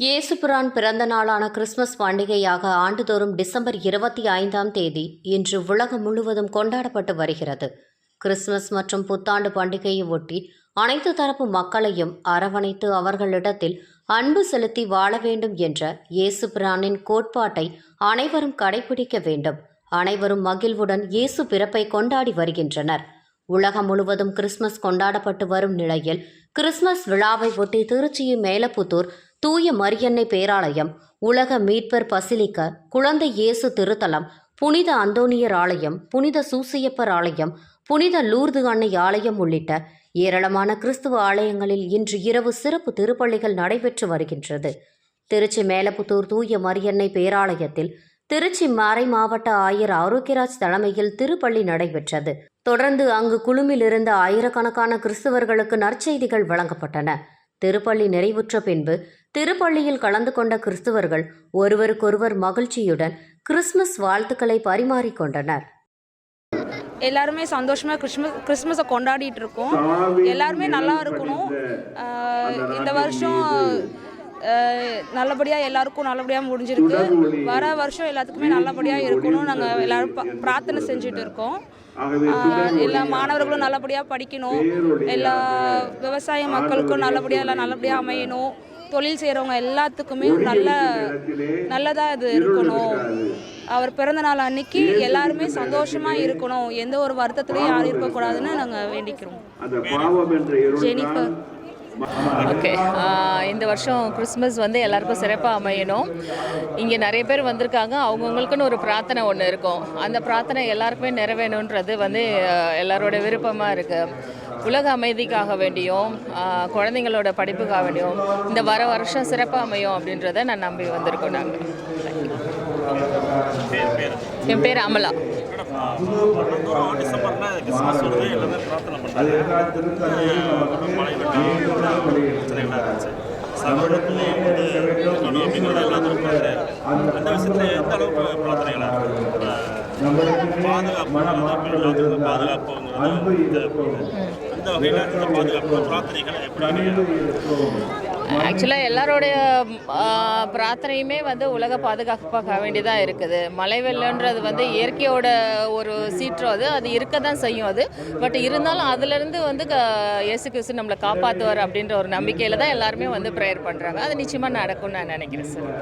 இயேசுபிரான் பிறந்த நாளான கிறிஸ்துமஸ் பண்டிகையாக ஆண்டுதோறும் டிசம்பர் இருபத்தி ஐந்தாம் தேதி இன்று உலகம் முழுவதும் கொண்டாடப்பட்டு வருகிறது. கிறிஸ்துமஸ் மற்றும் புத்தாண்டு பண்டிகையை ஒட்டி அனைத்து தரப்பு மக்களையும் அரவணைத்து அவர்களிடத்தில் அன்பு செலுத்தி வாழ வேண்டும் என்ற இயேசுபிரானின் கோட்பாட்டை அனைவரும் கடைபிடிக்க வேண்டும். அனைவரும் மகிழ்வுடன் இயேசு பிறப்பை கொண்டாடி வருகின்றனர். உலகம் முழுவதும் கிறிஸ்துமஸ் கொண்டாடப்பட்டு வரும் நிலையில் கிறிஸ்துமஸ் விழாவை ஒட்டி திருச்சி மேலப்புத்தூர் தூய மரியன்னை பேராலயம் உலக மீட்பர் பசிலிக்க குழந்தை இயேசு திருத்தலம் புனித அந்தோனியர் ஆலயம் புனித சூசியப்பர் ஆலயம் புனித லூர்து அன்னை ஆலயம் உள்ளிட்ட ஏராளமான கிறிஸ்துவ ஆலயங்களில் இன்று இரவு சிறப்பு திருப்பள்ளிகள் நடைபெற்று வருகின்றது. திருச்சி மேலப்புத்தூர் தூய மரியன்னை பேராலயத்தில் திருச்சி மறை மாவட்ட ஆயர் ஆரோக்கியராஜ் தலைமையில் திருப்பள்ளி நடைபெற்றது. தொடர்ந்து அங்கு குழுமில் இருந்த ஆயிரக்கணக்கான கிறிஸ்தவர்களுக்கு நற்செய்திகள் வழங்கப்பட்டன. திருப்பள்ளி நிறைவுற்ற பின்பு திருப்பள்ளியில் கலந்து கொண்ட கிறிஸ்தவர்கள் ஒருவருக்கொருவர் மகிழ்ச்சியுடன் கிறிஸ்துமஸ் வாழ்த்துக்களை பரிமாறிக்கொண்டனர். எல்லாருமே சந்தோஷமா கிறிஸ்மஸ் கிறிஸ்மஸை கொண்டாடிட்டு இருக்கோம். எல்லாருமே நல்லா இருக்கணும். இந்த வருஷம் ஆஹ் நல்லபடியா எல்லாருக்கும் நல்லபடியா முடிஞ்சிருக்கு. வர வருஷம் எல்லாத்துக்குமே நல்லபடியா இருக்கணும். நாங்கள் எல்லாரும் பிரார்த்தனை செஞ்சுட்டு இருக்கோம். எல்லா மாணவர்களும் நல்லபடியா படிக்கணும். எல்லா விவசாய மக்களுக்கும் நல்லபடியா எல்லாம் நல்லபடியா அமையணும். தொழில் செய்கிறவங்க எல்லாத்துக்குமே நல்ல நல்லதாக இது இருக்கணும். அவர் பிறந்த நாள் அன்னைக்கு எல்லாருமே சந்தோஷமா இருக்கணும். எந்த ஒரு வருத்தத்திலையும் யாரும் இருக்கக்கூடாதுன்னு நாங்கள் வேண்டிக்கிறோம். ஜெனிஃபர். ஓகே இந்த வருஷம் கிறிஸ்மஸ் வந்து எல்லாருக்கும் சிறப்பாக அமையணும். இங்கே நிறைய பேர் வந்திருக்காங்க. அவங்கவுங்களுக்குன்னு ஒரு பிரார்த்தனை ஒன்று இருக்கும். அந்த பிரார்த்தனை எல்லாருக்குமே நிறைவேணுன்றது வந்து எல்லாரோட விருப்பமாக இருக்குது உலக அமைதிக்காக வேண்டியும் குழந்தைங்களோட படிப்புக்காக வேண்டியும் இந்த வர வருஷம் சிறப்பாக அமையும் அப்படின்றத நான் நம்பி வந்திருக்கோம் நாங்கள் என் பேர் அமலா. பாதுகாப்பு பாதுகாப்பு பிரார்த்தனைகளை எப்படி ஆக்சுவலாக எல்லாரோடைய பிரார்த்தனையுமே வந்து உலக பாதுகாப்பாக வேண்டியதாக இருக்குது. மழை வெள்ளன்றது வந்து இயற்கையோட ஒரு சீற்றம் அது. அது இருக்க தான் செய்யும் அது. பட் இருந்தாலும் அதுலேருந்து வந்து க- இயேசு கிறிஸ்து நம்மளை காப்பாற்றுவார் அப்படின்ற ஒரு நம்பிக்கையில் தான் எல்லாருமே வந்து ப்ரேயர் பண்ணுறாங்க அது நிச்சயமாக நடக்கும்னு நான் நினைக்கிறேன் சார்